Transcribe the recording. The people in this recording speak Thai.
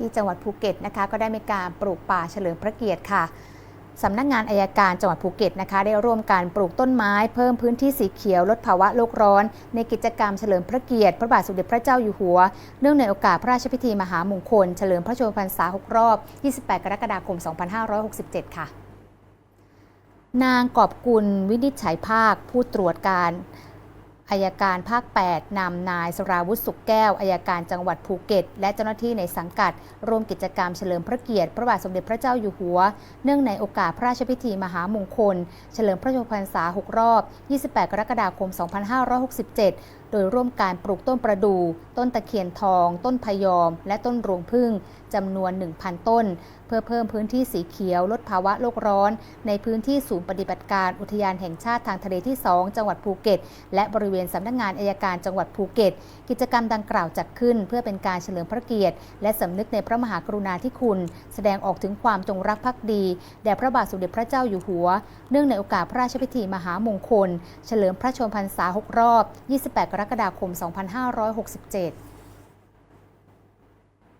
ที่จังหวัดภูเก็ตนะคะ ก็ได้มีการปลูกป่าเฉลิมพระเกียรติค่ะสำนักงานอายการจังหวัดภูเก็ตนะคะ ได้ร่วมการปลูกต้นไม้ เพิ่มพื้นที่สีเขียวลดภาวะโลกร้อน ในกิจกรรมเฉลิมพระเกียรติ พระบาทสมเด็จพระเจ้าอยู่หัว เนื่องในโอกาสพระราชพิธีมหามงคล เฉลิมพระชนมพรรษา 6 รอบ 28 กรกฎาคม 2567 ค่ะ นางกอบกุลวินิจฉัยภาคผู้ตรวจการ อายการภาค 8 นำนายสราวุฒิสุขแก้วอายการจังหวัดภูเก็ต และเจ้าหน้าที่ในสังกัด ร่วมกิจกรรมเฉลิมพระเกียรติ พระบาทสมเด็จพระเจ้าอยู่หัว เนื่องในโอกาสพระราชพิธีมหามงคล เฉลิมพระชนมพรรษา 6 รอบ 28 กรกฎาคม 2567 โดยร่วมการปลูกต้นประดู่ต้นตะเคียนทอง ต้นพยอม และต้นรวงพึ่งจำนวน 1,000 ต้น เพื่อเพิ่มพื้นที่สีเขียว ลดภาวะโลกร้อน ในพื้นที่ศูนย์ปฏิบัติการอุทยานแห่งชาติทางทะเลที่ 2 จังหวัดภูเก็ต และบริเวณสำนักงานอายการจังหวัดภูเก็ต กิจกรรมดังกล่าวจัดขึ้น เพื่อเป็นการเฉลิมพระเกียรติ และสำนึกในพระมหากรุณาธิคุณ แสดงออกถึงความจงรักภักดีแด่พระบาทสมเด็จพระเจ้าอยู่หัว เนื่องในโอกาสพระราชพิธีมหามงคล เฉลิมพระชนมพรรษา 6 รอบ 28 กรกฎาคม 2567